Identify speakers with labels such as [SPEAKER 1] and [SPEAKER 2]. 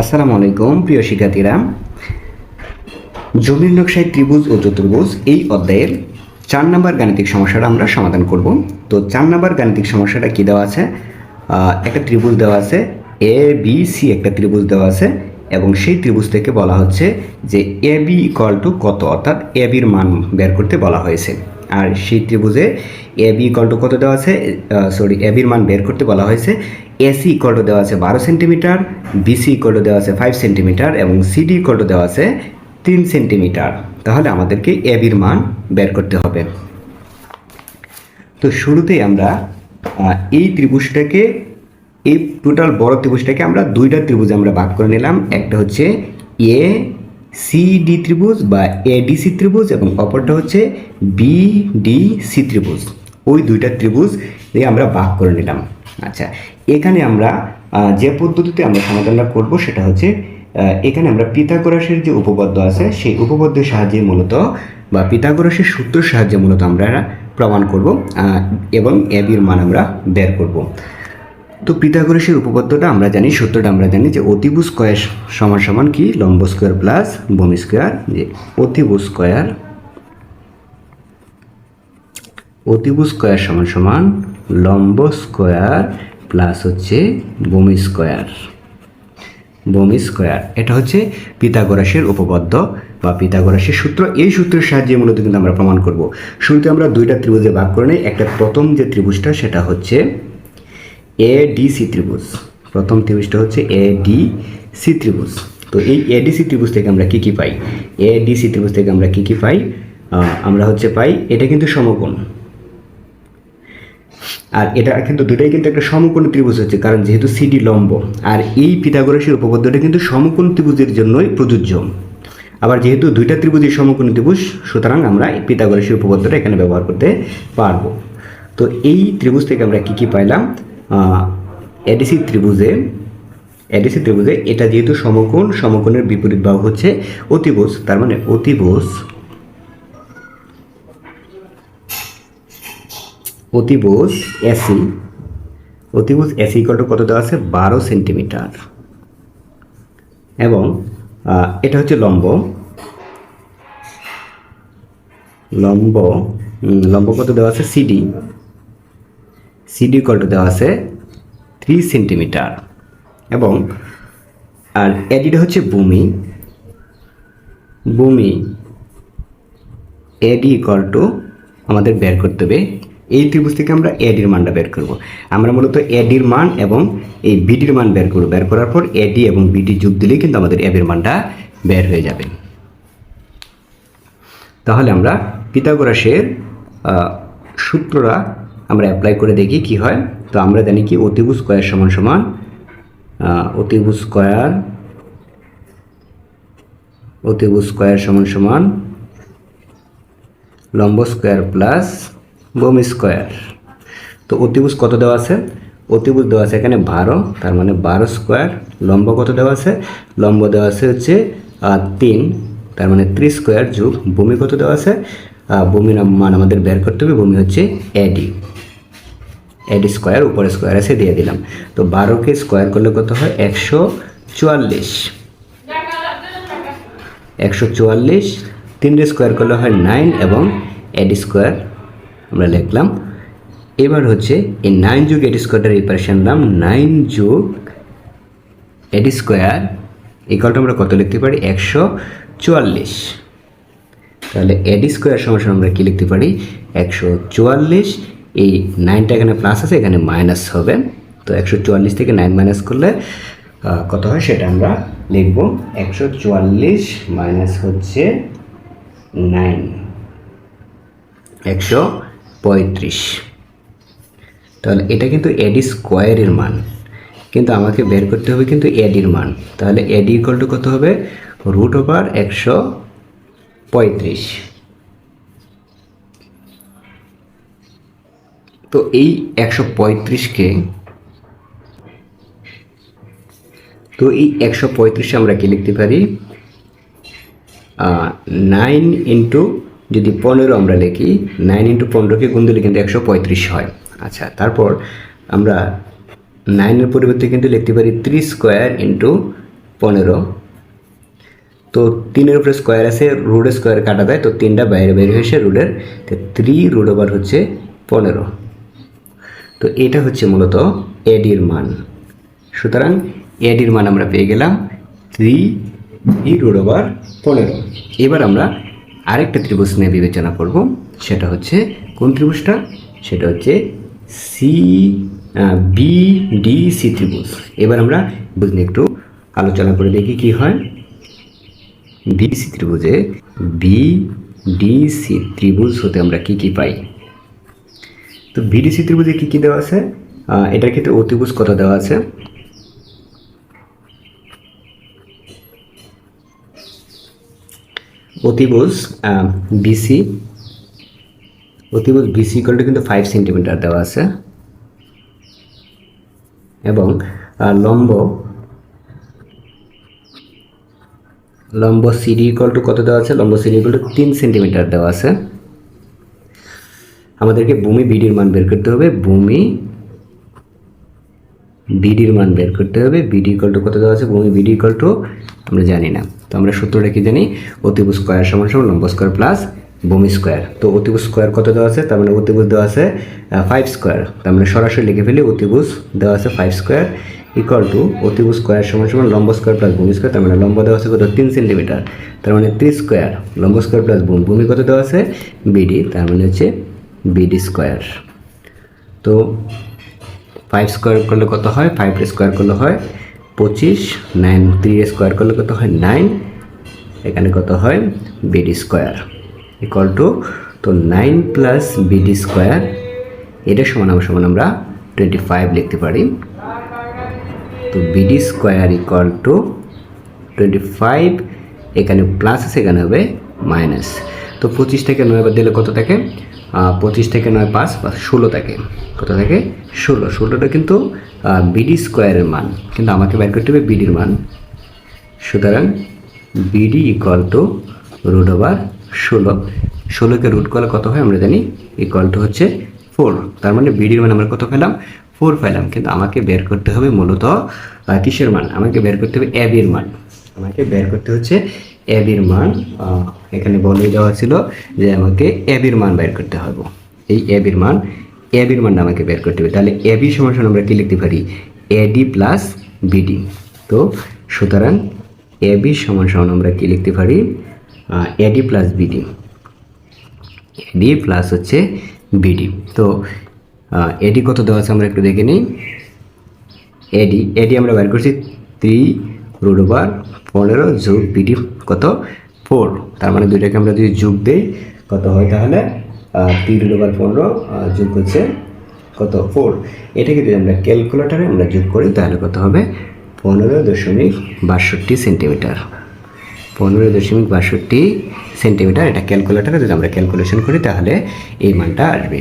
[SPEAKER 1] আসসালামু আলাইকুম, প্রিয় শিক্ষার্থীরা। জমির নকশায় ত্রিভুজ ও চতুর্ভুজ, এই অধ্যায়ের চার নাম্বার গাণিতিক সমস্যাটা আমরা সমাধান করব। তো চার নাম্বার গাণিতিক সমস্যাটা কি দেওয়া আছে? একটা ত্রিভুজ দেওয়া আছে এ বি সি একটা ত্রিভুজ দেওয়া আছে, এবং সেই ত্রিভুজ থেকে বলা হচ্ছে যে এ বি ইকুয়াল টু কত? অর্থাৎ এ বির মান বের করতে বলা হয়েছে। আর সেই ত্রিভুজে এ বি ইকুয়াল টু কত দেওয়া আছে? সরি এ বির মান বের করতে বলা হয়েছে। এসি ইকুয়াল টু দেওয়া আছে বারো সেন্টিমিটার বিসি ইকুয়াল টু দেওয়া আছে ফাইভ সেন্টিমিটার এবং সিডি ইকুয়াল টু দেওয়া আছে তিন সেন্টিমিটার তাহলে আমাদেরকে এবির মান বের করতে হবে। তো শুরুতেই আমরা এই ত্রিভুজটাকে, এই টোটাল বড় ত্রিভুজটাকে আমরা দুইটা ত্রিভুজ আমরা ভাগ করে নিলাম। একটা হচ্ছে এ সি ডি ত্রিভুজ বা এ ডি সি ত্রিভুজ এবং অপরটা হচ্ছে বি ডি সি ত্রিভুজ। ওই দুইটা ত্রিভুজ আমরা ভাগ করে নিলাম। আচ্ছা এখানে আমরা যে পদ্ধতিতে আমরা সমাধানটা করব সেটা হচ্ছে এখানে আমরা পিতাগোরাসের যে উপপাদ্য আছে, সেই উপপাদ্যের সাহায্যে মূলত, বা পিতাগোরাসের সূত্রের সাহায্যে মূলত আমরা প্রমাণ করব এবং এবির মান আমরা বের করব। তো পিতাগোরাসের উপপাদ্যটা আমরা জানি, সূত্রটা আমরা জানি যে অতিভুজ স্কয়ার সমান সমান কি? লম্ব স্কোয়ার প্লাস ভূমি স্কোয়ার, যে অতিভুজ স্কয়ার অতিভুজ স্কয়ার সমান সমান লম্ব স্কয়ার প্লাস হচ্ছে ভূমি স্কয়ার। ভূমি স্কয়ার। এটা হচ্ছে পিতাগোরাসের উপপাদ্য বা পিতাগোরাসের সূত্র। এই সূত্রের সাহায্যে মূলত কিন্তু আমরা প্রমাণ করব। শুরুতে আমরা দুইটা ত্রিভুজে ভাগ করে নিই। একটা প্রথম যে ত্রিভুজটা, সেটা হচ্ছে এ ডি সি ত্রিভুজ। প্রথম ত্রিভুজটা হচ্ছে এ ডি সি ত্রিভুজ। তো এই এ ডি সি ত্রিভুজ থেকে আমরা কি কি পাই? এ ডি সি ত্রিভুজ থেকে আমরা কি কি পাই? আমরা হচ্ছে পাই, এটা কিন্তু সমকোণ। আর এটা কিন্তু দুটাই কিন্তু একটা সমকোণ ত্রিভুজ হচ্ছে, কারণ যেহেতু সিডি লম্ব, আর এই পিথাগোরাসের উপপাদ্যটা কিন্তু সমকোণ ত্রিভুজের জন্যই প্রযোজ্য। আবার যেহেতু দুইটা ত্রিভুজের সমকোণ ত্রিভুজ, সুতরাং আমরা এই পিথাগোরাসের উপপাদ্যটা এখানে ব্যবহার করতে পারব। তো এই ত্রিভুজ থেকে আমরা কি কি পাইলাম? এডিসি ত্রিভুজে এডিসি ত্রিভুজে এটা যেহেতু সমকোণ, সমকোণের বিপরীত বাহু হচ্ছে অতিভুজ, তার মানে অতিভুজ অতিভুজ এসি। অতিভুজ এসি কত কত দেওয়া আছে? বারো সেন্টিমিটার। এবং এটা হচ্ছে লম্ব। লম্ব লম্ব কত দেওয়া আছে? সিডি সিডি কত দেওয়া আছে থ্রি সেন্টিমিটার। এবং, আর এডিটা হচ্ছে ভূমি। ভূমি, এডি ইকুয়াল টু আমাদের বের করতে হবে এই ত্রিভুজ থেকে আমরা এডির মানটা বের করব। আমরা মূলত এডির মান এবং এই বিডির মান বের করব। বের করার পর এডি এবং বিডি যোগ দিলেই কিন্তু আমাদের এবির মানটা বের হয়ে যাবে। তাহলে আমরা পিতাগোরাসের আহ, সূত্রটা আমরা অ্যাপ্লাই করে দেখি কি হয়। তো আমরা জানি কি অতিভুজ স্কয়ার সমান সমান অতিভুজ স্কয়ার অতিভুজ স্কয়ার সমান সমান লম্ব স্কোয়ার প্লাস ভূমি স্কোয়ার। তো অতিভুজ কত দেওয়া আছে? অতিভুজ দেওয়া আছে এখানে বারো, তার মানে বারো স্কোয়ার। লম্ব কত দেওয়া আছে? লম্ব দেওয়া আছে হচ্ছে তিন, তার মানে ত্রিশ স্কোয়ার যুগ ভূমি কত দেওয়া আছে? ভূমির মান আমাদের বের করতে হবে, ভূমি হচ্ছে এডি এডি স্কোয়ার উপরে স্কোয়ার আছে দিয়ে দিলাম। তো বারোকে স্কোয়ার করলে কত হয়? একশো চুয়াল্লিশ। একশো চুয়াল্লিশ, তিনটে স্কোয়ার করলে হয় নাইন এবং এডি স্কোয়ার আমরা লিখলাম এবার হচ্ছে এই নাইন যুগ এডি স্কোয়ারটার রিপারেশন নাম নাইন যুগ এডি স্কোয়ার ইকালটা আমরা কত লিখতে পারি? একশো চুয়াল্লিশ। তাহলে এডি স্কোয়ার সমান আমরা কী লিখতে পারি? একশো চুয়াল্লিশ। এই নাইনটা এখানে প্লাস আছে, এখানে মাইনাস হবে। তো একশো চুয়াল্লিশ থেকে নাইন মাইনাস করলে কত হয়? সেটা আমরা লিখব। একশো চুয়াল্লিশ মাইনাস হচ্ছে নাইন একশো পঁয়ত্রিশ। তাহলে এটা কিন্তু এডি স্কোয়ারের মান। কিন্তু আমাকে বের করতে হবে কিন্তু এডির মান। তাহলে এডি ইকুয়াল টু কত হবে? রুট ওভার একশো পঁয়ত্রিশ। তো এই একশো পঁয়ত্রিশকে তো এই একশো পঁয়ত্রিশে আমরা কি লিখতে পারি? নাইন ইন্টু যদি পনেরো আমরা লিখি নাইন ইন্টু পনেরোকে গুণ দিলে কিন্তু একশো পঁয়ত্রিশ হয়। আচ্ছা তারপর আমরা নাইনের পরিবর্তে কিন্তু লিখতে পারি থ্রি স্কোয়ার ইন্টু পনেরো। তো তিনের উপরে স্কোয়ার আছে রুট স্কোয়ার কাটা দেয়, তো তিনটা বাইরে বাইরে হয়েছে রুটের তো থ্রি রুট ওভার হচ্ছে পনেরো। তো এটা হচ্ছে মূলত এডির মান। সুতরাং এডির মান আমরা পেয়ে গেলাম থ্রি রুট ওভার পনেরো। এবার আমরা আরেকটা ত্রিভুজ নিয়ে বিবেচনা করব, সেটা হচ্ছে কোন ত্রিভুজটা? সেটা হচ্ছে সি বি ডি সি ত্রিভুজ। এবার আমরা বুঝলে একটু আলোচনা করে দেখি কি হয়। বি বিসি ত্রিভুজে বি ডি সি ত্রিভুজ হতে আমরা কি কি পাই? তো বিডিসি ত্রিভুজে কী কী দেওয়া আছে? এটার ক্ষেত্রে অতিভুজ কত দেওয়া আছে? অতিভুজ বিসি। অতিভুজ, বিসি ইকুয়ালটা কিন্তু ফাইভ সেন্টিমিটার দেওয়া আছে। এবং লম্ব। লম্ব সিডি ইকুয়াল টু কত দেওয়া আছে? লম্ব সিডি ইকুয়াল টু তিন সেন্টিমিটার দেওয়া আছে। আমাদেরকে ভূমি বিডির মান বের করতে হবে। ভূমি বিডির মান বের করতে হবে। বিডি ইকুয়াল টু কত দেওয়া আছে? ভূমি বিডি ইকুয়াল টু আমরা জানি না। তো আমরা সূত্রটা কি জানি? অতিভুজ স্কোয়ার সমান সমান লম্ব স্কোয়ার প্লাস ভূমি স্কোয়ার তো অতিভুজ স্কোয়ার কত দেওয়া আছে? তার মানে অতিভুজ দেওয়া আছে ফাইভ স্কোয়ার তার মানে সরাসরি লিখে ফেলি অতিভুজ দেওয়া আছে ফাইভ স্কোয়ার ইকুয়াল টু অতিভুজ স্কোয়ার সমান সমান লম্ব স্কোয়ার প্লাস ভূমি স্কোয়ার তার মানে লম্ব দেওয়া আছে কত? তিন সেন্টিমিটার তার মানে থ্রি স্কোয়ার লম্ব স্কোয়ার প্লাস ভূমি। কত দেওয়া আছে? বিডি তার মানে হচ্ছে বিডি স্কোয়ার তো ফাইভ স্কোয়ার করলে কত হয়? ফাইভ স্কোয়ার করলে হয় পঁচিশ নাইন থ্রি স্কোয়ার করলে কত হয়? নাইন এখানে কত হয়? বিডি স্কোয়ার ইকুয়াল টু তো নাইন প্লাস বিডি স্কোয়ার এটা সমান সমান আমরা টোয়েন্টি ফাইভ লিখতে পারি। তো BD square equal to twenty five এখানে প্লাস এখানে হবে মাইনাস। তো পঁচিশ থেকে নয় বাদ দিলে কত থাকে? পঁচিশ থেকে নয় পাঁচ বা ষোলো থাকে। কত থাকে? ষোলো। ষোলোটা কিন্তু বিডি স্কোয়ারের মান। কিন্তু আমাকে বের করতে হবে বিডির মান। সুতরাং BD equal to root over ষোলো। ষোলোকে রুট করলে কত হয়? আমরা জানি ইকুয়াল টু হচ্ছে ফোর তার মানে বিডির মান আমরা কত পেলাম? ফোর পেলাম। কিন্তু আমাকে বের করতে হবে মূলত কিসের মান? আমাকে বের করতে হবে অ্যাবির মান। আমাকে বের করতে হচ্ছে অ্যাবির মান এখানে বলে দেওয়া ছিল যে আমাকে এবির মান বের করতে হবে। এই এবির মান অ্যাবির মানটা আমাকে বের করতে হবে। তাহলে সমান সমান আমরা কি লিখতে পারি? এডি প্লাস বিডি তো সুতরাং এবি সমান সমান আমরা কি লিখতে পারি? AD plus BD AD plus হচ্ছে বিডি তো এডি কত দেওয়া আছে আমরা একটু দেখে নিই। এডি এডি আমরা বের করছি থ্রি রুট ওভার পনেরো যোগ বিডি কত? ফোর তার মানে দুইটাকে আমরা যদি যোগ দিই, কত হয় তাহলে থ্রি রুট ওভার পনেরো যোগ হচ্ছে কত? ফোর এটাকে যদি আমরা ক্যালকুলেটারে আমরা যোগ করি, তাহলে কত হবে? পনেরো দশমিক বাষট্টি সেন্টিমিটার পনেরো দশমিক বাষট্টি সেন্টিমিটার এটা ক্যালকুলেটারে যদি আমরা ক্যালকুলেশন করি, তাহলে এই মানটা আসবে।